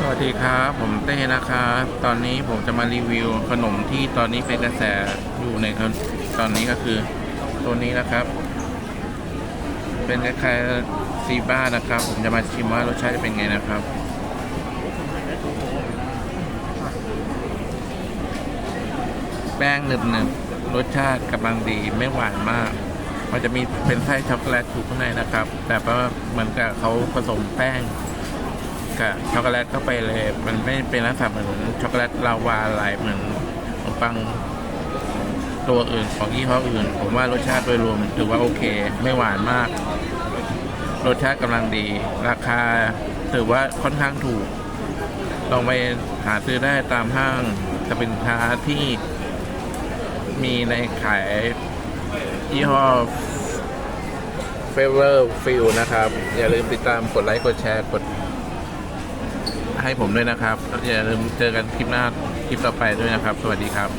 สวัสดีครับ ผมเต้นะครับ ตอนนี้ผมจะมารีวิวขนมที่ตอนนี้เป็นกระแสอยู่ในตอนนี้ก็คือตัวนี้นะครับ เป็นคล้ายๆซีบ้านะครับ ผมจะมาชิมว่ารสชาติจะเป็นไงนะครับแป้งหนึบหนึบรสชาติกำลังดีไม่หวานมาก มันจะมีเป็นไส้ช็อกโกแลตอยู่ข้างในนะครับ แต่ว่าเหมือนกับเขาผสมแป้ง กับช็อกโกแลตเข้าไปเลย มันไม่เป็นลักษณะเหมือนช็อกโกแลตลาวาอะไรเหมือนขนมปังตัวอื่นของยี่ห้ออื่น ผมว่ารสชาติโดยรวมถือว่าโอเค ไม่หวานมาก รสชาติกำลังดี ราคาถือว่าค่อนข้างถูก ลองไปหาซื้อได้ตามห้างจะเป็นค้าที่มีในขายยี่ห้อ Favor f i l นะครับ อย่าลืมติดตามกดไลค์ กดแชร์ กด ให้ผมด้วยนะครับอย่าลืมเจอกันคลิปหน้าคลิปต่อไปด้วยนะครับ สวัสดีครับ